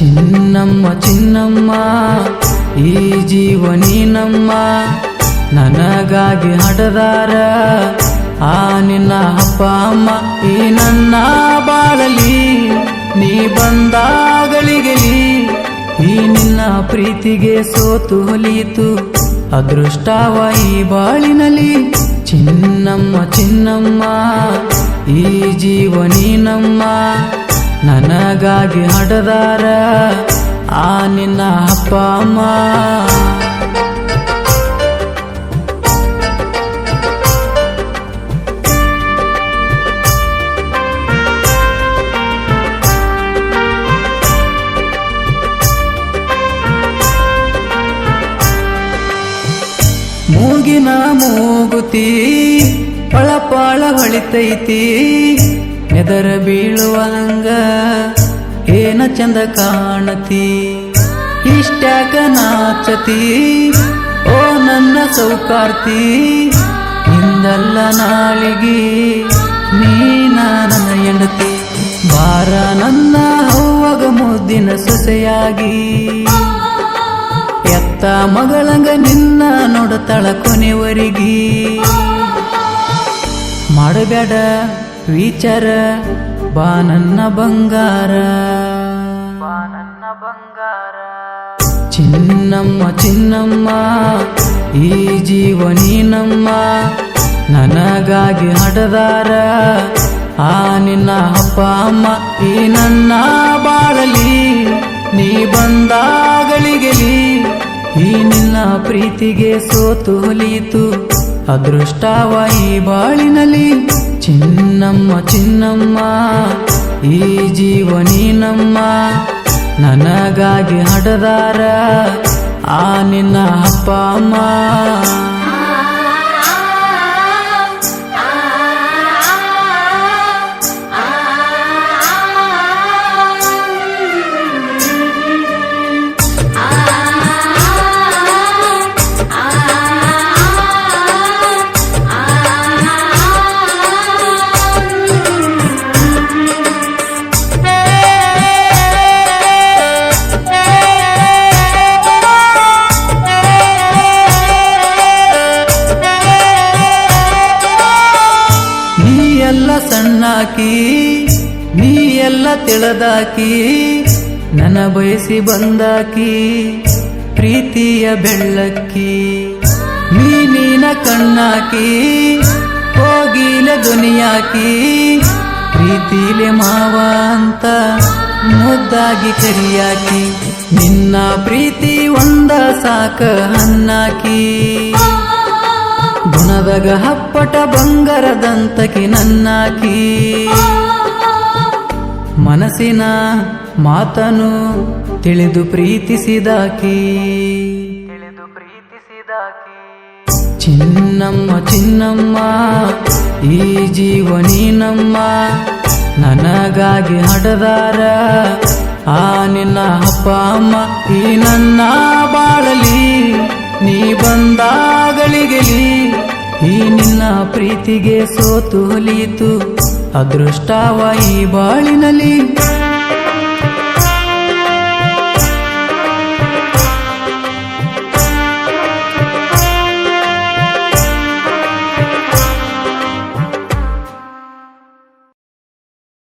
ಚಿನ್ನಮ್ಮ ಚಿನ್ನಮ್ಮ, ಈ ಜೀವ ನೀನಮ್ಮ ನನಗಾಗಿ ಹಡದಾರ, ಆ ನಿನ್ನ ಅಪ್ಪ, ಅಮ್ಮ, ಈ ನನ್ನ ಬಾಳಲಿ. ನೀ ಬಂದಾಗಳಿಗೆಲಿ, ಈ ನಿನ್ನ ಪ್ರೀತಿಗೆ ಸೋತು ಹೊಲಿಯಿತು. ಅದೃಷ್ಟವ ಈ ಬಾಳಿನಲ್ಲಿ. ಚಿನ್ನಮ್ಮ ಚಿನ್ನಮ್ಮ, ಈ ಜೀವ ನಮ್ಮ. ನನಗಾಗಿ ಹಡದಾರ ಆ ನಿನ್ನ ಅಪ್ಪ ಅಮ್ಮ. ಮೂಗಿನ ಮೂಗುತಿ ಪಳಪಾಳ ಹೊಳಿತೈತಿ ನೆದರ ಬೀಳುವಂಗ ಏನ ಚಂದ ಕಾಣತಿ, ಇಷ್ಟ್ಯಾಕ ನಾಚತಿ, ಓ ನನ್ನ ಸೌಕಾರ್ತಿ ಹಿಂದಲ್ಲ ನಾಳಿಗೆ ನೀನ ನನ್ನ ಹೆಂಡತಿ. ಬಾರ ನನ್ನ ಹೋಗ ಮುದ್ದಿನ ಸೊಸೆಯಾಗಿ, ಎತ್ತ ಮಗಳಂಗ ನಿನ್ನ ನೋಡತಳ ಕೊನೆವರಿಗಿ ಮಾಡಬೇಡ ವಿಚಾರ, ಬಾ ನನ್ನ ಬಂಗಾರ. ಬಂಗಾರ. ಚಿನ್ನಮ್ಮ ಚಿನ್ನಮ್ಮ, ಈ ಜೀವ ನಮ್ಮ. ನನಗಾಗಿ ಹಡದಾರ ಆ ನಿನ್ನ ಅಪ್ಪ, ಅಮ್ಮ, ಈ ನನ್ನ ಬಾಳಲಿ. ನೀ ಬಂದಾಗಳಿಗೆಲಿ ಈ ನಿನ್ನ ಪ್ರೀತಿಗೆ ಸೋತು ಹೊಲಿಯಿತು. ಅದೃಷ್ಟವ ಈ ಬಾಳಿನಲ್ಲಿ. ಚಿನ್ನಮ್ಮ ಚಿನ್ನಮ್ಮ, ಈ ಜೀವ ನಮ್ಮ. ನನಗಾಗಿ ಹಡದಾರ ಆ ನಿನ್ನ ಅಪ್ಪ ಅಮ್ಮ. ಸಣ್ಣಾಕಿ ನೀ ಎಲ್ಲ ತಿಳದಾಕಿ ನನ್ನ ಬಯಸಿ ಬಂದಾಕಿ, ಪ್ರೀತಿಯ ಬೆಳ್ಳಕ್ಕಿ. ನೀನ ಕಣ್ಣಾಕಿ, ಹೋಗಿಲ ದುನಿಯಾಕಿ ಪ್ರೀತಿಲೆ ಮಾವ ಅಂತ ಮುದ್ದಾಗಿ ಕರಿಯಾಕಿ, ನಿನ್ನ ಪ್ರೀತಿ ಒಂದ ಸಾಕ ಹನ್ನಾಕಿ ಗುಣದಾಗ ಹಪ್ಪಟ ಬಂಗಾರದಂತಕಿ ನನ್ನಾಕಿ. ಮನಸ್ಸಿನ ಮಾತನು ತಿಳಿದು ಪ್ರೀತಿಸಿದಾಕಿ. ತಿಳಿದು ಪ್ರೀತಿಸಿದಾಕಿ. ಚಿನ್ನಮ್ಮ ಚಿನ್ನಮ್ಮ, ಈ ಜೀವನಿ ನಮ್ಮ ನನಗಾಗಿ ಹಡದಾರ. ಆ ನಿನ್ನ ಅಪ್ಪ, ಅಮ್ಮ, ಈ ನನ್ನ ಬಾಳಲಿ, ನೀ ಬಂದಾಗಳಿಗೆಲಿ ಈ ನಿನ್ನ ಪ್ರೀತಿಗೆ ಸೋತು ಹೊಲಿಯಿತು. ಅದೃಷ್ಟವ ಈ ಬಾಳಿನಲ್ಲಿ.